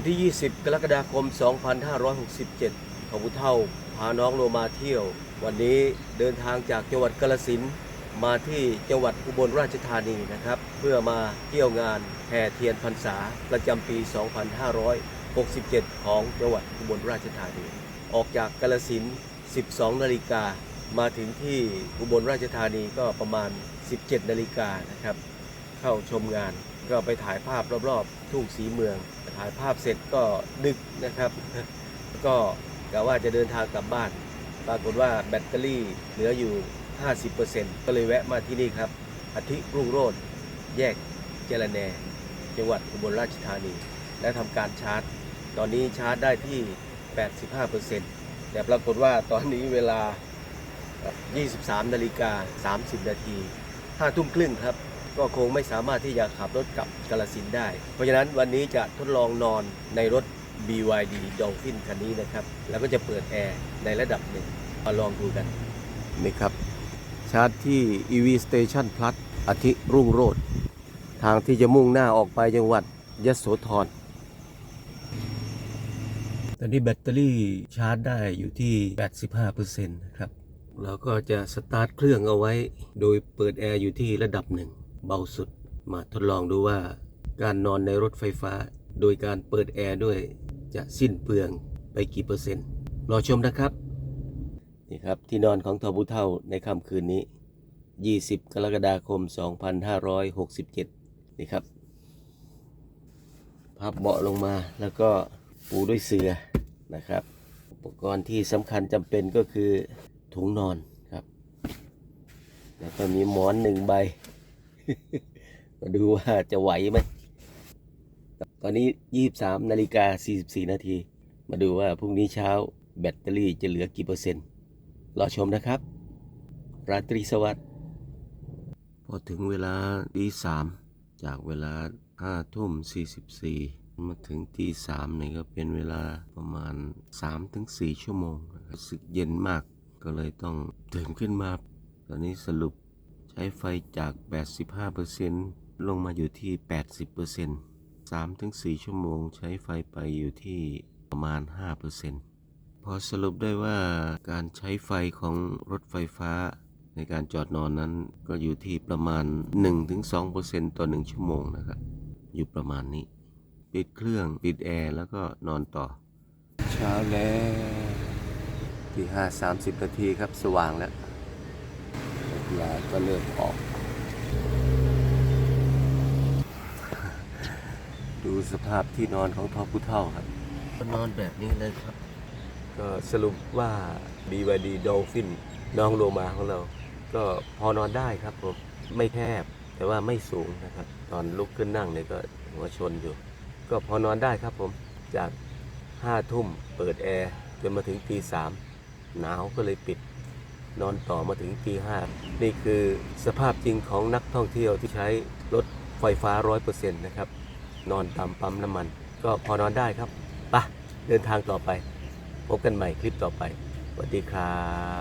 วันที่ 20 กรกฎาคม 2567ขบุเท่าพาน้องโลมาเที่ยว วันนี้เดินทางจากจังหวัดกาฬสินมาที่จังหวัดอุบลราชธานีนะครับ เพื่อมาเที่ยวงานแห่เทียนพรรษาประจำปี 2567 ของจังหวัดอุบลราชธานี ออกจากกาฬสิน 12 นาฬิกามาถึงที่อุบลราชธานีก็ประมาณ 17 นาฬิกานะครับ เข้าชมงาน ก็ไปถ่ายภาพรอบๆทุ่งสีเมือง ถ่ายภาพเสร็จก็ดึกนะครับ ก็กะว่าจะเดินทางกลับบ้าน ปรากฏว่าแบตเตอรี่เหลืออยู่ 50%ก็เลยแวะมาที่นี่ครับอาทิรุ่งโรจน์แยกเจรแนจังหวัดอุบลราชธานี และทำการชาร์จ ตอนนี้ชาร์จได้ที่ 85%แต่ปรากฏว่าตอนนี้เวลา 23 นาฬิกา 30 นาที5ทุ่มครึ่งครับ ก็คงไม่สามารถที่จะขับรถกลับกาลสินธุ์ได้ เพราะฉะนั้นวันนี้จะทดลองนอนในรถ BYD Dolphin คันนี้นะครับ แล้วก็จะเปิดแอร์ในระดับหนึ่งมาลองดูกันนี่ครับ ชาร์จที่ EV Station Plus อาทิรุ่งโรจน์ทางที่จะมุ่งหน้าออกไปจังหวัดยโสธรตอนนี้แบตเตอรี่ชาร์จได้อยู่ที่ 85%นะครับ เราก็จะสตาร์ทเครื่องเอาไว้ โดยเปิดแอร์อยู่ที่ระดับหนึ่ง เบาสุด มาทดลองดูว่า การนอนในรถไฟฟ้า โดยการเปิดแอร์ด้วยจะสิ้นเปลืองไปกี่เปอร์เซ็นต์ รอชมนะครับนี่ครับที่นอนของทอบุเท่าในค่ำคืนนี้ 20 กรกฎาคม 2567 นี่ครับ พับเบาะลงมาแล้วก็ปูด้วยเสื่อนะครับ อุปกรณ์ที่สำคัญจำเป็นก็คือถุงนอนครับ แล้วก็มีหมอนหนึ่งใบ มาดูว่าจะไหวไหม ตอนนี้23นาฬิกา44นาที มาดูว่าพรุ่งนี้เช้าแบตเตอรี่จะเหลือกี่เปอร์เซ็นต์ รอชมนะครับ ราตรีสวัสดิ์ พอถึงเวลาตีสามจากเวลาห้าทุ่มสี่สิบสี่มาถึงตีสามเนี่ยก็เป็นเวลาประมาณสามถึงสี่ชั่วโมงรู้สึกเย็นมากก็เลยต้องตื่นขึ้นมา ตอนนี้สรุป ใช้ไฟจาก 85%ลงมาอยู่ที่ 80% 3ถึง4ชั่วโมงใช้ไฟไปอยู่ที่ประมาณ 5%พอสรุปได้ว่าการใช้ไฟของรถไฟฟ้าในการจอดนอนนั้นก็อยู่ที่ประมาณ 1-2%ต่อ 1 ชั่วโมงนะครับ อยู่ประมาณนี้ ปิดเครื่องปิดแอร์แล้วก็นอนต่อ เช้าแล้วที่ห้าสามสิบนาทีครับสว่างแล้ว ลาก็เริ่มออก ดูสภาพที่นอนของทอผู้เท่าครับก็นอนแบบนี้เลยครับ ก็สรุปว่า BYD Dolphin น้องโลมาของเรา ก็พอนอนได้ครับผมไม่แคบแต่ว่าไม่สูงนะครับ ตอนลุกขึ้นนั่งเนี่ยก็หัวชนอยู่ ก็พอนอนได้ครับผมจากห้าทุ่มเปิดแอร์จนมาถึงตีสามหนาวก็เลยปิด นอนต่อมาถึงตีห้านี่คือสภาพจริงของนักท่องเที่ยวที่ใช้รถไฟฟ้าร้อยเปอร์เซ็นต์นะครับ นอนตามปั๊มน้ำมัน ก็พอนอนได้ครับไปะเดินทางต่อไป พบกันใหม่คลิปต่อไปสวัสดีครับ